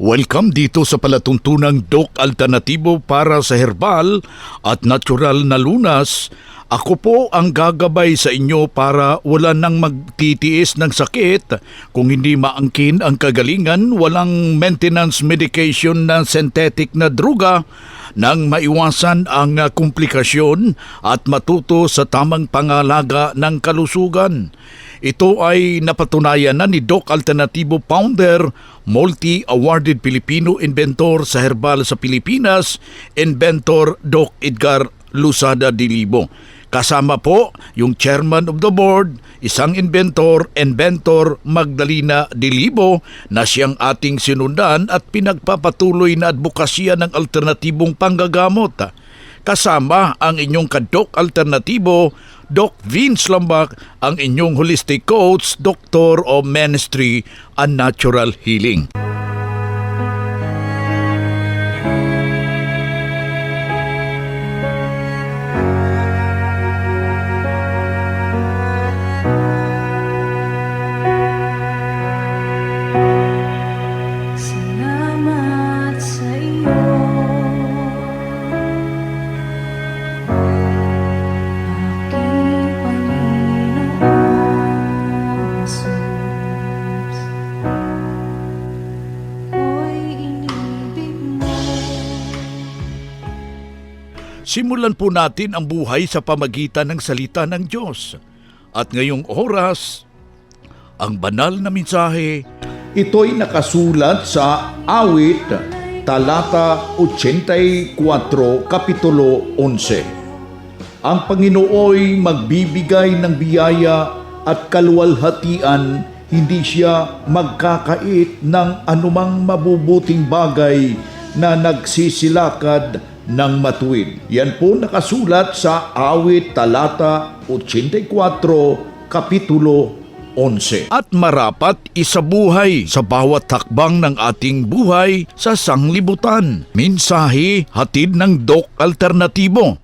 Welcome dito sa palatuntunang Doc Alternatibo para sa herbal at natural na lunas. Ako po ang gagabay sa inyo para wala nang magtitiis ng sakit. Kung hindi maangkin ang kagalingan, walang maintenance medication na synthetic na druga nang maiwasan ang komplikasyon at matuto sa tamang pangalaga ng kalusugan. Ito ay napatunayan na ni Doc Alternativo founder, multi-awarded Filipino inventor sa herbal sa Pilipinas, inventor Doc Edgar Lusada Dilibo. Kasama po yung chairman of the board, isang inventor, inventor Magdalena Dilibo na siyang ating sinundan at pinagpapatuloy na advokasya ng alternatibong panggagamot. Kasama ang inyong kadok alternatibo, Doc Vince Lambak, ang inyong holistic coach, Doctor of Ministry and Natural Healing. Simulan po natin ang buhay sa pamagitan ng salita ng Diyos. At ngayong oras, ang banal na mensahe Ito'y nakasulat sa awit talata 84, kapitulo 11. Ang Panginooy magbibigay ng biyaya at kaluwalhatian, hindi siya magkakait ng anumang mabubuting bagay na nagsisilakad ng matuwid. Yan po nakasulat sa awit talata 84, kapitulo 11. at marapat isabuhay sa bawat takbang ng ating buhay sa sanglibutan. Mensahe hatid ng Dok Alternatibo.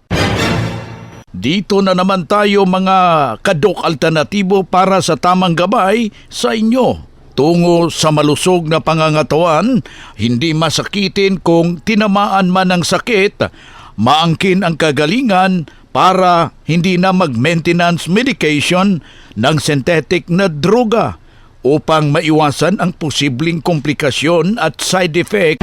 Dito na naman tayo mga kadok alternatibo para sa tamang gabay sa inyo. Tungo sa malusog na pangangatawan, hindi masakitin kung tinamaan man ng sakit, maangkin ang kagalingan para hindi na mag-maintenance medication ng synthetic na droga upang maiwasan ang posibleng komplikasyon at side effect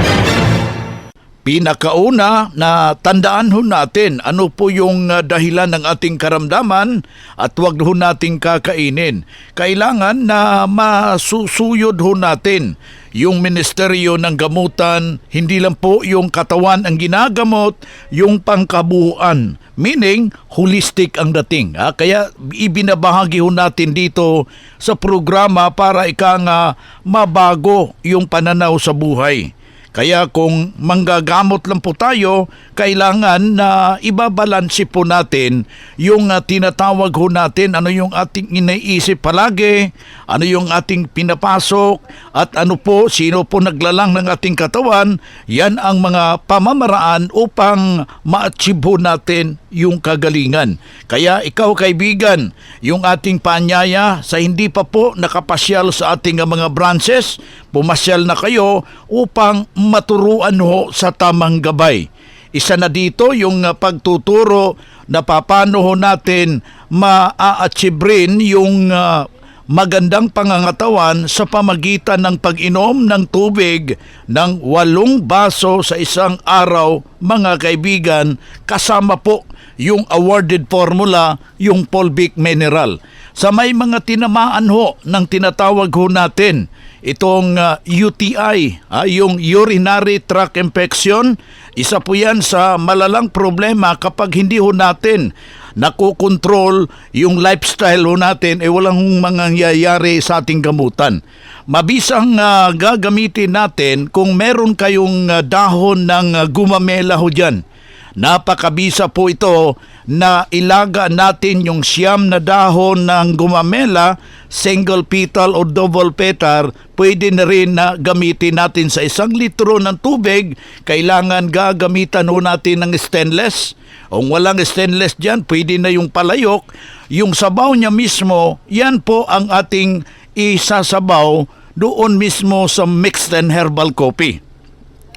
Pinakauna na tandaan ho natin ano po yung uh, dahilan ng ating karamdaman at wag ho nating kakainin. Kailangan na masusuyod ho natin yung Ministeryo ng Gamutan, hindi lang po yung katawan ang ginagamot, yung pangkabuuan. Meaning, holistic ang dating. Ha? Kaya ibinabahagi ho natin dito sa programa para ika nga mabago yung pananaw sa buhay. Kaya kung manggagamot lang po tayo, kailangan na ibabalansi po natin yung uh, tinatawag ho natin, ano yung ating iniisip palagi, ano yung ating pinapasok, at ano po, sino po naglalang ng ating katawan, yan ang mga pamamaraan upang ma-achieve natin yung kagalingan. Kaya ikaw kaibigan, yung ating paanyaya sa hindi pa po nakapasyal sa ating mga branches, pumasyal na kayo upang maturuan ho sa tamang gabay. Isa na dito yung uh, pagtuturo na paano ho natin ma-achieve rin yung uh, magandang pangangatawan sa pamagitan ng pag-inom ng tubig ng walong baso sa isang araw, mga kaibigan, kasama po yung awarded formula, yung Polvic Mineral. Sa may mga tinamaan ho ng tinatawag ho natin, itong uh, UTI, ah, yung urinary tract infection, isa po yan sa malalang problema kapag hindi ho natin nakokontrol yung lifestyle ho natin, eh walang mangyayari sa ating gamutan. Mabisang ah, gagamitin natin kung meron kayong ah, dahon ng ah, gumamela ho dyan. Napakabisa po ito na ilaga natin yung siyam na dahon ng gumamela, single petal o double petal, pwede na rin na gamitin natin sa isang litro ng tubig. Kailangan gagamitan ho natin ng stainless. Kung walang stainless dyan, pwede na yung palayok. Yung sabaw niya mismo, yan po ang ating isasabaw doon mismo sa mixed and herbal coffee.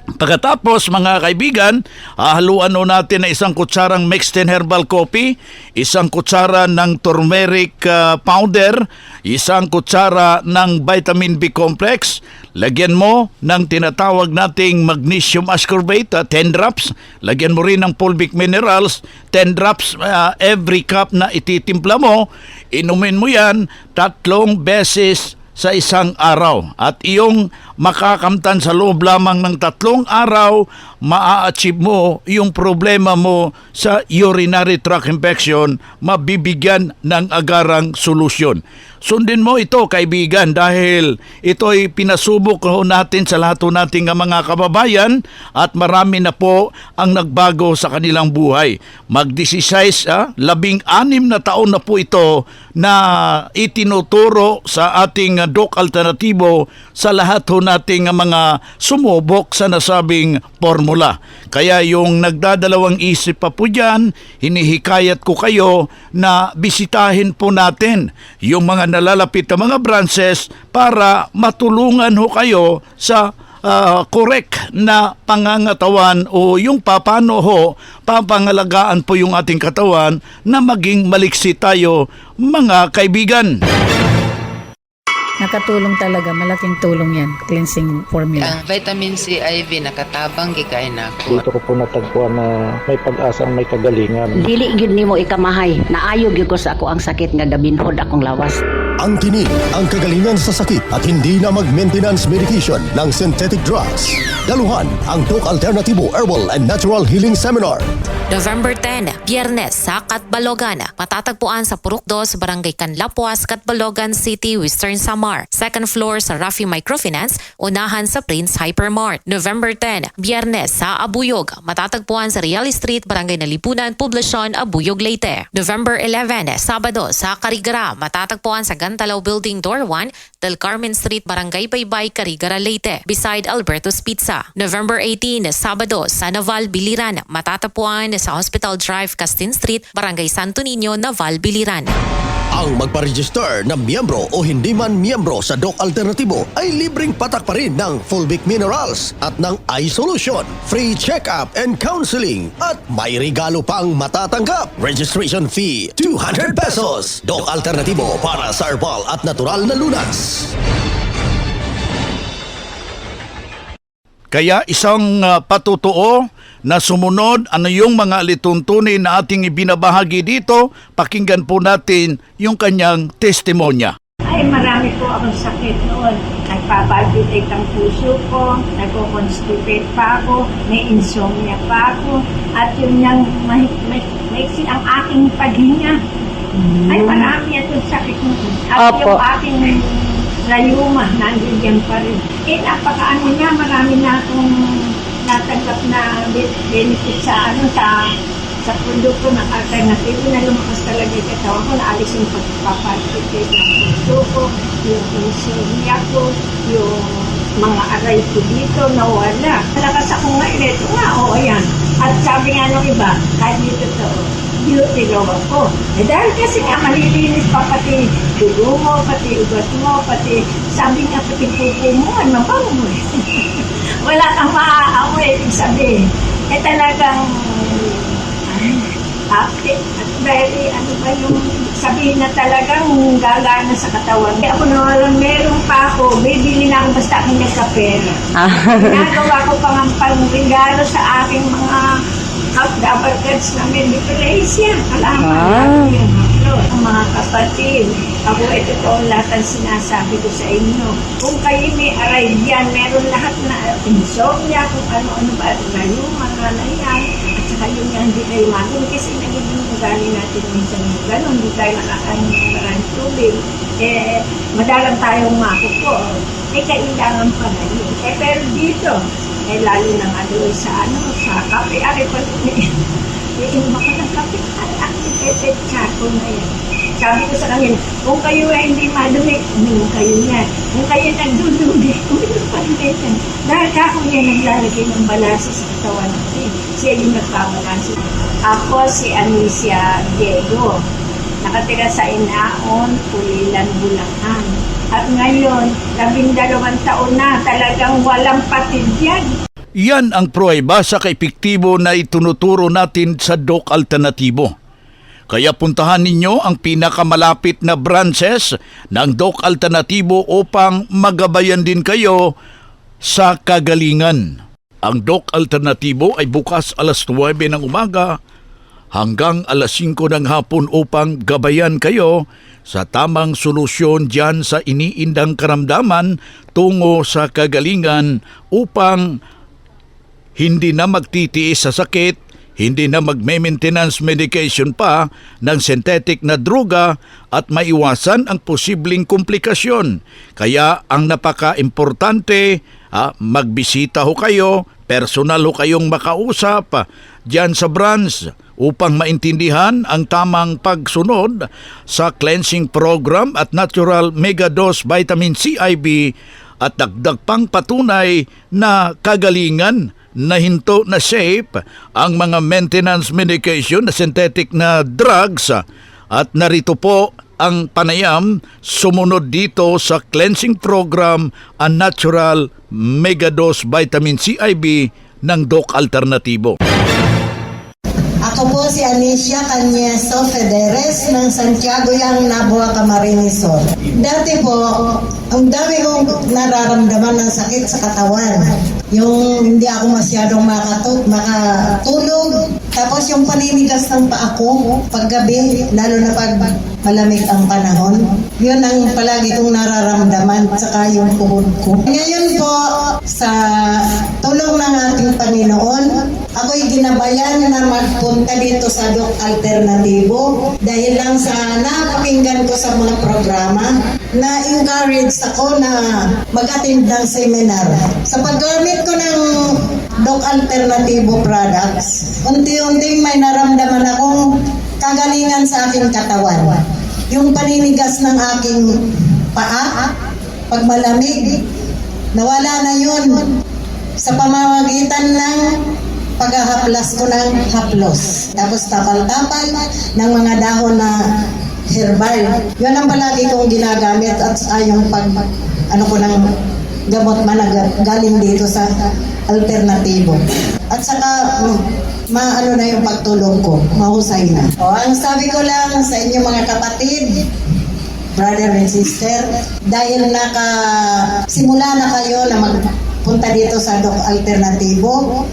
Pagkatapos mga kaibigan, hahaluan ho natin na isang kutsarang mixed in herbal coffee, isang kutsara ng turmeric ah, powder, isang kutsara ng vitamin B complex, lagyan mo ng tinatawag nating magnesium ascorbate, ah, 10 drops, lagyan mo rin ng fulvic minerals, 10 drops ah, every cup na ititimpla mo, inumin mo yan tatlong beses sa isang araw at iyong makakamtan sa loob lamang ng tatlong araw, maa-achieve mo yung problema mo sa urinary tract infection, mabibigyan ng agarang solusyon. Sundin mo ito kaibigan dahil ito'y pinasubok natin sa lahat nating mga kababayan at marami na po ang nagbago sa kanilang buhay. Mag-16, ah, labing anim na taon na po ito na itinuturo sa ating ah, Doc Alternatibo sa lahat ho nating mga sumubok sa nasabing formula. Kaya yung nagdadalawang isip pa po dyan, hinihikayat ko kayo na bisitahin po natin yung mga nalalapit na mga branches para matulungan ho kayo sa ah, correct na pangangatawan o yung papano ho papangalagaan po yung ating katawan na maging maliksi tayo mga kaibigan. Nakatulong talaga, malaking tulong yan, cleansing formula. Ang vitamin C IV nakatabang gikay na ako. Dito ko po natagpuan na may pag-asang may kagalingan. Dili gyud nimo ikamahay. Naayo gyud ko sa ako ang sakit nga gabinhod akong lawas. Ang tinig, ang kagalingan sa sakit at hindi na mag-maintenance medication ng synthetic drugs. Daluhan ang Doc Alternativo Herbal and Natural Healing Seminar. November 10, Biyernes sa Katbalogan. Matatagpuan sa Purok 2, Barangay Canlapuas, Katbalogan City, Western Samar. Second floor sa Rafi Microfinance, unahan sa Prince Hypermart. November 10, Biyernes sa Abuyog. Matatagpuan sa Real Street, Barangay Nalipunan, Poblacion, Abuyog, Leyte. November 11, Sabado sa Karigara. Matatagpuan sa Gantalaw Building Door 1, Del Carmen Street, Barangay Baybay, Karigara, Leyte. Beside Alberto's Pizza. November 18, Sabado sa Naval, Biliran. Matatagpuan sa Hospital Drive, Castin Street, Barangay Santo Niño, Naval, Biliran. Ang magpa-register na miyembro o hindi man miyembro sa Doc Alternativo ay libreng patak pa rin ng Fulvic Minerals at ng iSolution, free check-up and counseling at may regalo pang matatanggap. Registration fee 200 pesos. Doc Alternativo para sa herbal at natural na lunas. Kaya isang uh, patutuo na sumunod ano yung mga lituntunin na ating ibinabahagi dito, pakinggan po natin yung kanyang testimonya. Ay, marami po akong sakit noon. Nagpapalpitate ang puso ko, nagko-constipate pa ako, may insomnia pa ako, at yun yung may, may, maiksi ang aking paghinga. Ay, marami itong sakit noon. At Opo. yung aking rayuma, nandiyan pa rin. Eh, napakaano niya, marami na akong natanggap na be- benefit sa ano, sa sa produkto ng alternatibo na lumakas talaga yung katawan ko, naalis yung pagpapalpitate ng puso ko, yung insomnia ko, yung mga aray ko dito, nawala. Malakas ako nga, ito nga, oo yan. At sabi nga nung iba, kahit dito to, duty daw ako. Eh dahil kasi nga malilinis pa pati dugo mo, pati ugat mo, pati sabi nga pati pupo mo, ay mabango mo eh. Wala kang maaamoy, ibig sabihin. Eh talagang active at very, ano ba yung sabihin na talagang gagana sa katawan. Kaya ako nawalan, meron pa ako, bibili na ako basta ako nagkapera. Ginagawa ko pa ng pangregalo sa aking mga kapdabar cards na may differencia. Alam ah. upload. Ang mga kapatid, ako ito po ang lahat ang sinasabi ko sa inyo. Kung kayo may aray dyan, meron lahat na insomnia, kung ano-ano ba, layo, mga na yan. At saka yun nga, hindi kayo magun kasi nagiging ugali natin minsan yung gano'n, hindi tayo nakakain ng maraming tubig. Eh, madalang tayong makupo. Eh, kailangan pa na yun. Eh, pero dito, eh, lalo na nga sa ano, sa kape, ari pa eh, inom ako ng kape, at activated charcoal na yan. Sabi ko sa kanila, kung kayo ay hindi madumi, uminom kayo niyan. Kung kayo nagdudumi, uminom pa kayo. Dahil kako niya naglalagay ng balanse sa katawan natin. Siya yung nagpabalanse. Ako si Anicia Diego. Nakatira sa Inaon, Pulilan, Bulacan. At ngayon, labing dalawang taon na, talagang walang patid yan. Ang pruweba sa kaepektibo na itunuturo natin sa Doc Alternatibo. Kaya puntahan ninyo ang pinakamalapit na branches ng Doc Alternatibo upang magabayan din kayo sa kagalingan. Ang Doc Alternatibo ay bukas alas 9 ng umaga hanggang alas 5 ng hapon upang gabayan kayo sa tamang solusyon dyan sa iniindang karamdaman tungo sa kagalingan upang hindi na magtitiis sa sakit, hindi na magme-maintenance medication pa ng synthetic na droga at maiwasan ang posibleng komplikasyon. Kaya ang napaka-importante, ah, magbisita ho kayo, personal ho kayong makausap ah, dyan sa branch upang maintindihan ang tamang pagsunod sa cleansing program at natural megadose vitamin CIB at dagdag pang patunay na kagalingan na hinto na shape ang mga maintenance medication na synthetic na drugs at narito po ang panayam sumunod dito sa cleansing program ang natural megadose vitamin CIB ng Doc Alternativo. Ako po si Anicia Cañeso Federes ng Santiago Yang Nabua Camarines Sur. Dati po, ang dami kong nararamdaman ng sakit sa katawan. Yung hindi ako masyadong makatut, makatulog. Tapos yung paninigas ng paa ko paggabi, lalo na pag malamig ang panahon. Yun ang palagi kong nararamdaman, saka yung puhod ko. Ngayon po, sa tulong ng ating Panginoon, ako'y ginabayan na magpunta dito sa Doc Alternatibo dahil lang sa napakinggan ko sa mga programa na encourage ako na mag-attend ng seminar. Sa paggamit ko ng Doc Alternativo products, unti-unting may naramdaman akong kagalingan sa aking katawan. Yung paninigas ng aking paa, pag malamig, nawala na yun sa pamamagitan ng paghahaplas ko ng haplos. Tapos tapal-tapal ng mga dahon na herbal. Yun ang palagi kong ginagamit at yung pag ano ko ng gamot man galing dito sa alternatibo. At saka maano na yung pagtulong ko, mahusay na. O, ang sabi ko lang sa inyo mga kapatid, brother and sister, dahil naka simula na kayo na magpunta dito sa Doc Alternatibo,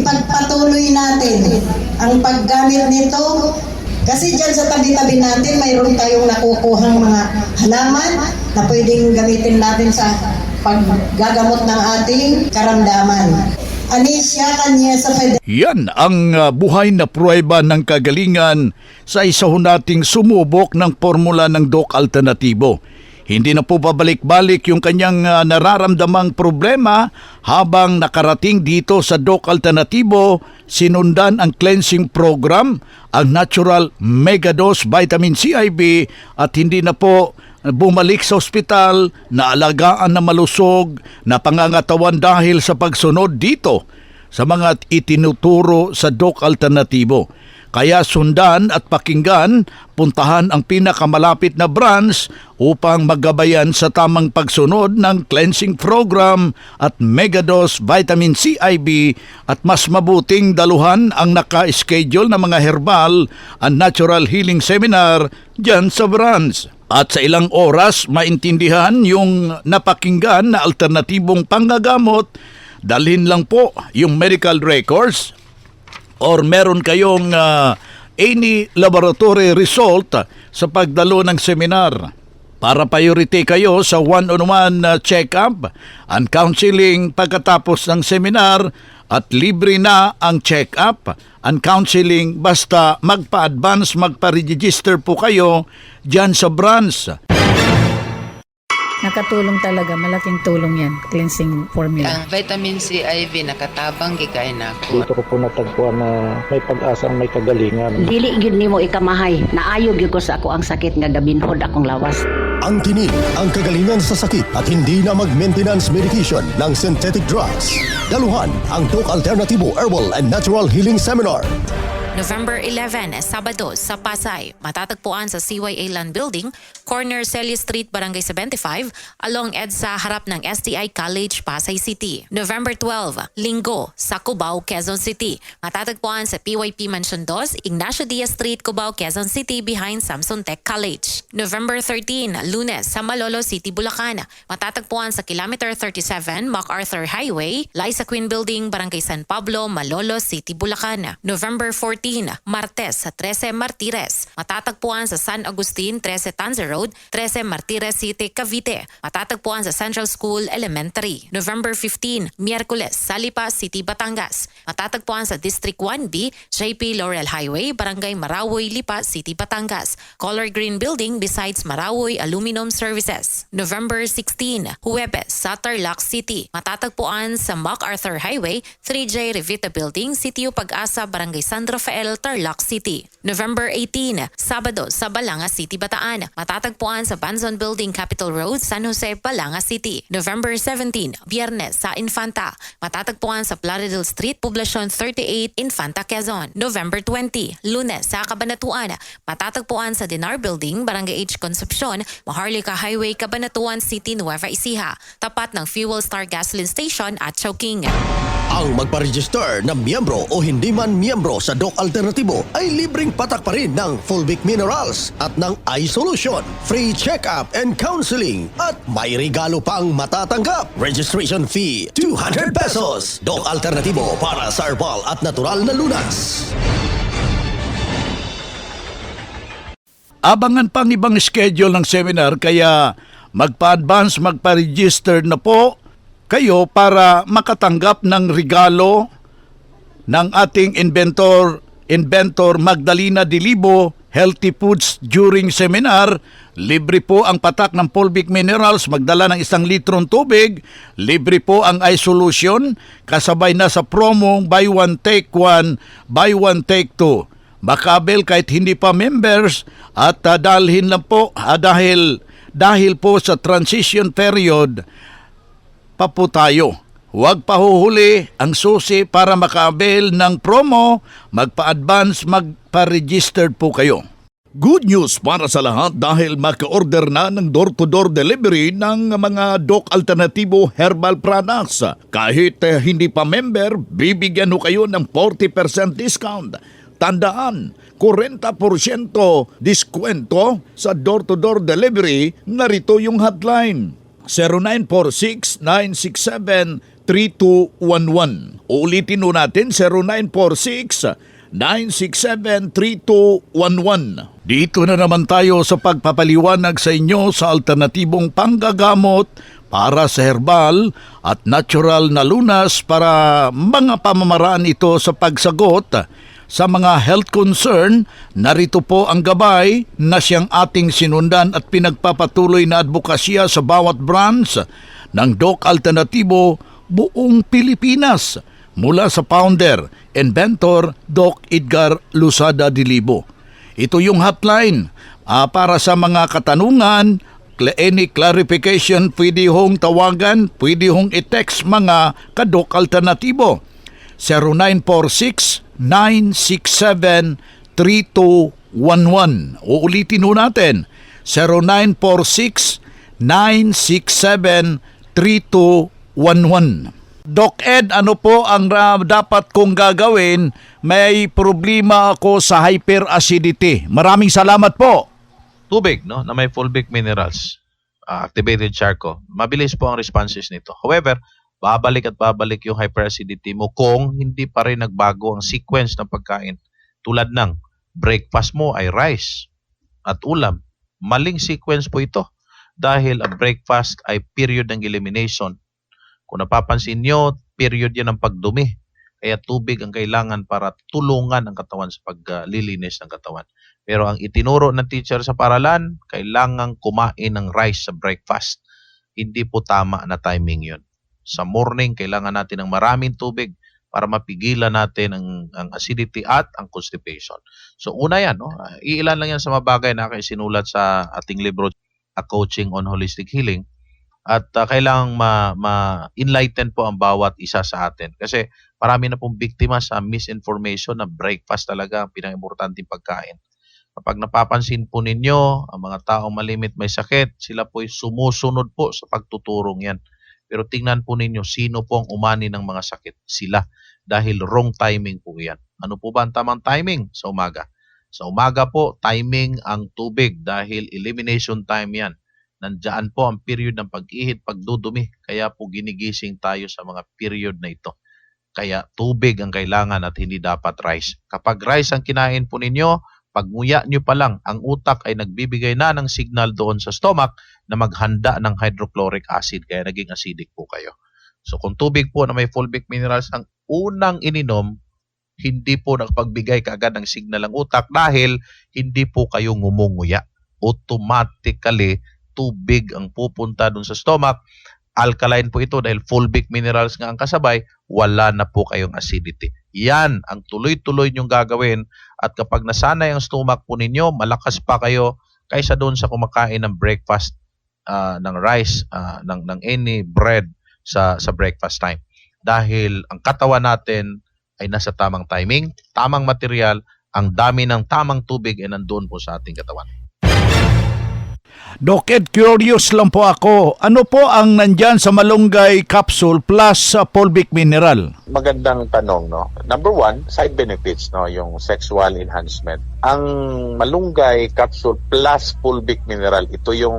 ipagpatuloy natin ang paggamit nito kasi dyan sa tabi-tabi natin, mayroon tayong nakukuhang mga halaman na pwedeng gamitin natin sa paggagamot ng ating karamdaman. Anisha Kanyesa Fede. Yan ang uh, buhay na pruweba ng kagalingan sa isa ho nating sumubok ng formula ng Doc Alternatibo. Hindi na po babalik-balik yung kanyang uh, nararamdamang problema habang nakarating dito sa Doc Alternatibo, sinundan ang cleansing program, ang natural megadose vitamin CIB at hindi na po bumalik sa ospital, naalagaan na malusog, na pangangatawan dahil sa pagsunod dito sa mga itinuturo sa Doc Alternatibo. Kaya sundan at pakinggan, puntahan ang pinakamalapit na branch upang magabayan sa tamang pagsunod ng cleansing program at Megadose Vitamin C IB at mas mabuting daluhan ang naka-schedule na mga herbal and natural healing seminar dyan sa branch. At sa ilang oras, maintindihan yung napakinggan na alternatibong panggagamot, dalhin lang po yung medical records or meron kayong ah, any laboratory result sa pagdalo ng seminar. Para priority kayo sa one-on-one ah, check-up and counseling pagkatapos ng seminar at libre na ang check-up and counseling basta magpa-advance, magpa-register po kayo dyan sa branch. Nakatulong talaga, malaking tulong yan, cleansing formula. Ang vitamin C IV nakatabang gikay na ako. Dito ko po natagpuan na may pag-asang may kagalingan. Dili gyud nimo ikamahay. Naayo gyud ko sa ako ang sakit nga gabinhod akong lawas. Ang tinig, ang kagalingan sa sakit at hindi na mag-maintenance medication ng synthetic drugs. Daluhan ang Doc Alternativo Herbal and Natural Healing Seminar. November 11, Sabado sa Pasay. Matatagpuan sa CYA Land Building, corner Celia Street, Barangay 75, along EDSA harap ng STI College, Pasay City. November 12, Linggo sa Cubao, Quezon City. Matatagpuan sa PYP Mansion 2, Ignacio Diaz Street, Cubao, Quezon City behind Samson Tech College. November 13, Lunes sa Malolo City, Bulacan. Matatagpuan sa Kilometer 37, MacArthur Highway, Liza Queen Building, Barangay San Pablo, Malolo City, Bulacan. November 14, Martes sa 13 Martires. Matatagpuan sa San Agustin, 13 Tanza Road, 13 Martires City, Cavite. Matatagpuan sa Central School Elementary. November 15, Miyerkules sa Lipa City, Batangas. Matatagpuan sa District 1B, JP Laurel Highway, Barangay Marawoy, Lipa City, Batangas. Color Green Building besides Marawoy Aluminum Services. November 16, Huwebes sa Tarlac City. Matatagpuan sa MacArthur Highway, 3J Revita Building, Sitio Pag-asa, Barangay San Rafael, Tarlac City. November 18, Sabado sa Balanga City, Bataan. Matatagpuan sa Banzon Building, Capitol Road, San Jose, Balanga City. November 17, Biyernes sa Infanta. Matatagpuan sa Plaridel Street, Poblacion 38, Infanta, Quezon. November 20, Lunes sa Cabanatuan. Matatagpuan sa Dinar Building, Barangay H. Concepcion, Maharlika Highway, Cabanatuan City, Nueva Ecija. Tapat ng Fuel Star Gasoline Station at Chowking. Ang magpa-register na miyembro o hindi man miyembro sa Doc Alternatibo ay libreng patak pa rin ng Fulvic Minerals at ng iSolution, free check-up and counseling at may regalo pang matatanggap. Registration fee 200 pesos. Doc Alternatibo para sa herbal at natural na lunas. Abangan pang ibang schedule ng seminar kaya magpa-advance, magpa-register na po kayo para makatanggap ng regalo ng ating inventor inventor Magdalena Dilibo Healthy Foods during seminar. Libre po ang patak ng Polvic Minerals, magdala ng isang litrong tubig. Libre po ang iSolution, kasabay na sa promo buy one take one, buy one take two. Makabel kahit hindi pa members at uh, dalhin lang po ah, dahil dahil po sa transition period pa po tayo. Huwag pahuhuli ang susi para makaabel ng promo, magpa-advance, magpa-registered po kayo. Good news para sa lahat dahil maka-order na ng door-to-door delivery ng mga Doc Alternativo Herbal Products. Kahit eh, hindi pa member, bibigyan ho kayo ng 40% discount. Tandaan, 40% diskwento sa door-to-door delivery, narito yung hotline. 0946-967-3211. Ulitin ho natin, 0946-967-3211. Dito na naman tayo sa pagpapaliwanag sa inyo sa alternatibong panggagamot para sa herbal at natural na lunas para mga pamamaraan ito sa pagsagot sa mga health concern, narito po ang gabay na siyang ating sinundan at pinagpapatuloy na advokasya sa bawat branch ng Doc Alternatibo buong Pilipinas mula sa founder, inventor Doc Edgar Lusada Dilibo. Ito yung hotline ah, para sa mga katanungan, any clarification, pwede hong tawagan, pwede hong i-text mga kadok alternatibo. 0946 967 3211. Uulitin ho natin. 0946-967-3211. Doc Ed, ano po ang ah, dapat kong gagawin? May problema ako sa hyperacidity. Maraming salamat po. tubig no? Na may fulvic minerals. Uh, activated charcoal. Mabilis po ang responses nito. However babalik at babalik yung hyperacidity mo kung hindi pa rin nagbago ang sequence ng pagkain. Tulad ng breakfast mo ay rice at ulam. Maling sequence po ito. Dahil ang breakfast ay period ng elimination kung napapansin nyo period yan ng pagdumi kaya tubig ang kailangan para tulungan ang katawan sa paglilinis ng katawan pero ang itinuro ng teacher sa paralan, kailangan kumain ng rice sa breakfast. Hindi po tama na timing yun. Sa morning, kailangan natin ng maraming tubig para mapigilan natin ang, ang acidity at ang constipation. So una yan, no? Ah, iilan lang yan sa mga bagay na sinulat sa ating libro, A Coaching on Holistic Healing. At ah, kailangang ma, ma-enlighten po ang bawat isa sa atin. Kasi marami na pong biktima sa misinformation na breakfast talaga ang pinaka-importanting pagkain. Kapag napapansin po ninyo, ang mga taong malimit may sakit, sila po'y sumusunod po sa pagtuturong yan. Pero tingnan po ninyo, sino po ang umani ng mga sakit? Sila. Dahil wrong timing po yan. Ano po ba ang tamang timing? Sa umaga. Sa umaga po, timing ang tubig dahil elimination time yan. Nandiyan po ang period ng pag-ihit, pagdudumi. Kaya po ginigising tayo sa mga period na ito. Kaya tubig ang kailangan at hindi dapat rice. Kapag rice ang kinain po ninyo, Pagnguya nyo pa lang, ang utak ay nagbibigay na ng signal doon sa stomach na maghanda ng hydrochloric acid kaya naging acidic po kayo. So kung tubig po na may fulvic minerals ang unang ininom, hindi po nakapagbigay kaagad ng signal ang utak dahil hindi po kayo ngumunguya. Automatically, tubig ang pupunta doon sa stomach. Alkaline po ito dahil fulvic minerals nga ang kasabay, wala na po kayong acidity. Yan ang tuloy-tuloy nyong gagawin at kapag nasanay ang stomach po ninyo, malakas pa kayo kaysa doon sa kumakain ng breakfast ah, ng rice, ah, ng, ng any bread sa, sa breakfast time. Dahil ang katawan natin ay nasa tamang timing, tamang material, ang dami ng tamang tubig ay nandoon po sa ating katawan. Doc Ed, curious lang po ako. Ano po ang nandyan sa malunggay capsule plus sa fulvic mineral? magandang tanong no number one side benefits no yung sexual enhancement ang malunggay capsule plus fulvic mineral. Ito yung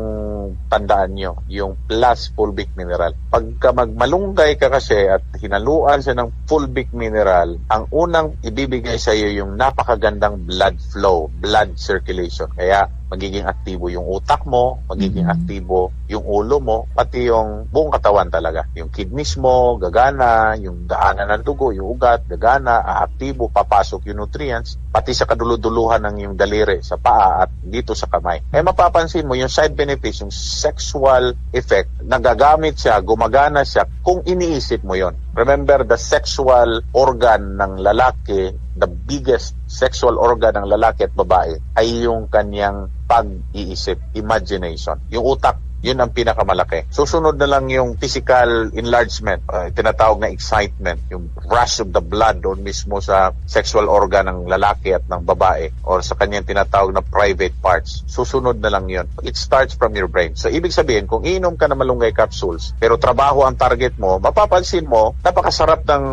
tandaan nyo yung plus fulvic mineral. Pagka magmalunggay ka kasi at hinaluan siya ng fulvic mineral ang unang ibibigay sa iyo yung napakagandang blood flow blood circulation. Kaya magiging aktibo yung utak mo, magiging aktibo yung ulo mo, pati yung buong katawan talaga. Yung kidneys mo, gagana, yung daanan ng dugo, yung ugat, gagana, aaktibo, papasok yung nutrients, pati sa kaduluduluhan ng yung daliri sa paa at dito sa kamay. Eh mapapansin mo yung side benefits, yung sexual effect, nagagamit siya, gumagana siya kung iniisip mo yon. Remember, the sexual organ ng lalaki, the biggest sexual organ ng lalaki at babae ay yung kanyang pag-iisip, imagination. Yung utak, yun ang pinakamalaki. Susunod na lang yung physical enlargement, uh, tinatawag na excitement, yung rush of the blood doon mismo sa sexual organ ng lalaki at ng babae or sa kanyang tinatawag na private parts. Susunod na lang yun. It starts from your brain. So, ibig sabihin, kung inom ka ng malunggay capsules, pero trabaho ang target mo, mapapansin mo, napakasarap ng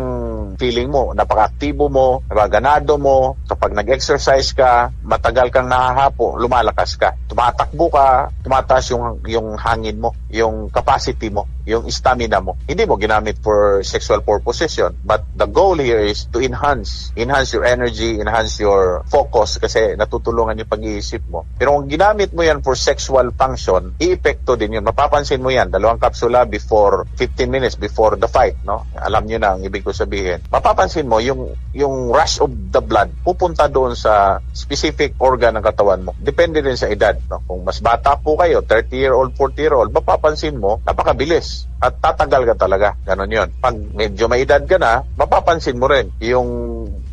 feeling mo, napaka-aktibo mo, nabaganado mo, kapag nag-exercise ka, matagal kang nahahapo, lumalakas ka. Tumatakbo ka, tumataas yung, yung hangin mo, yung capacity mo, yung stamina mo. Hindi mo ginamit for sexual purposes yun. But the goal here is to enhance. Enhance your energy, enhance your focus kasi natutulungan yung pag-iisip mo. Pero kung ginamit mo yan for sexual function, i-epekto din yun. Mapapansin mo yan, dalawang kapsula before 15 minutes before the fight, no? Alam nyo na ang ibig ko sabihin. Mapapansin mo yung yung rush of the blood pupunta doon sa specific organ ng katawan mo. Depende din sa edad, no? Kung mas bata po kayo, 30 year old, 40 year old, mapapansin mo, napakabilis at tatagal ka talaga. Ganon yon. Pag medyo may edad ka na, mapapansin mo rin yung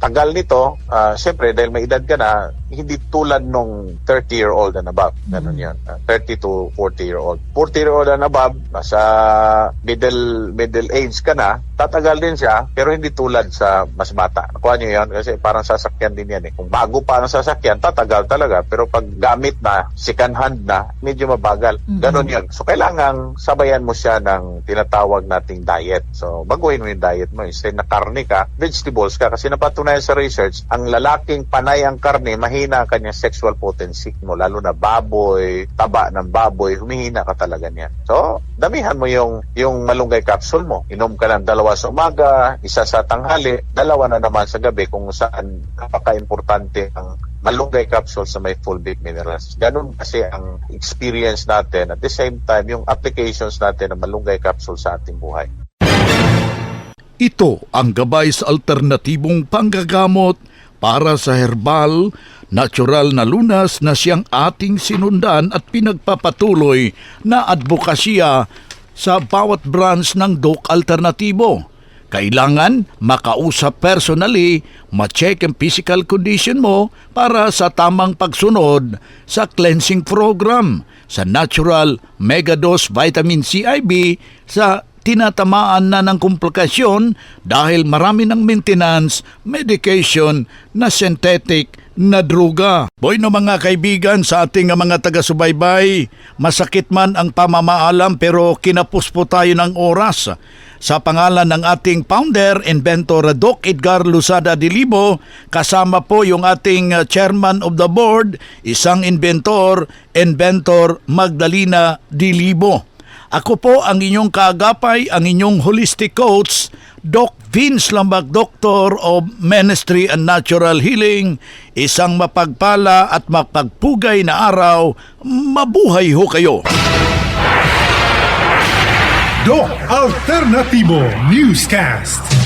tagal nito, ah, siyempre dahil may edad ka na, hindi tulad nung 30 year old and above. Ganon yon. Ah, 30 to 40 year old. 40 year old and above, nasa middle middle age ka na, tatagal din siya, pero hindi tulad sa mas bata. Nakuha niyo yan? Kasi parang sasakyan din yan eh. Kung bago pa ang sasakyan, tatagal talaga. Pero pag gamit na, second hand na, medyo mabagal. Ganon yun. So, kailangan sabayan mo siya ng tinatawag nating diet. So, baguhin mo yung diet mo. Instead na karne ka, vegetables ka. Kasi napatunayan sa research, ang lalaking panay ang karne, mahina ang kanyang sexual potency mo. Lalo na baboy, taba ng baboy, humihina ka talaga niyan. So, damihan mo yung, yung malunggay capsule mo. Inom ka ng dalawa sa umaga, isa sa tanghali, dalawa na naman sa gabi kung saan napaka-importante ang malunggay capsule sa may fulvic minerals. Ganun kasi ang experience natin at the same time yung applications natin ng malunggay capsule sa ating buhay. Ito ang gabay sa alternatibong panggagamot para sa herbal, natural na lunas na siyang ating sinundan at pinagpapatuloy na advokasya sa bawat branch ng DOC Alternatibo. Kailangan makausap personally, ma-check ang physical condition mo para sa tamang pagsunod sa cleansing program sa Natural Megadose Vitamin CIB sa tinatamaan na ng komplikasyon dahil marami ng maintenance, medication na synthetic na druga. Boy no mga kaibigan sa ating mga taga-subaybay, masakit man ang pamamaalam pero kinapos po tayo ng oras. Sa pangalan ng ating founder, inventor Doc Edgar Lusada Dilibo, kasama po yung ating uh, chairman of the board, isang inventor, inventor Magdalena Dilibo. Ako po ang inyong kaagapay, ang inyong holistic coach, Doc Vince Lambag, Doctor of Ministry and Natural Healing. Isang mapagpala at mapagpugay na araw. Mabuhay ho kayo! Doc Alternativo Newscast.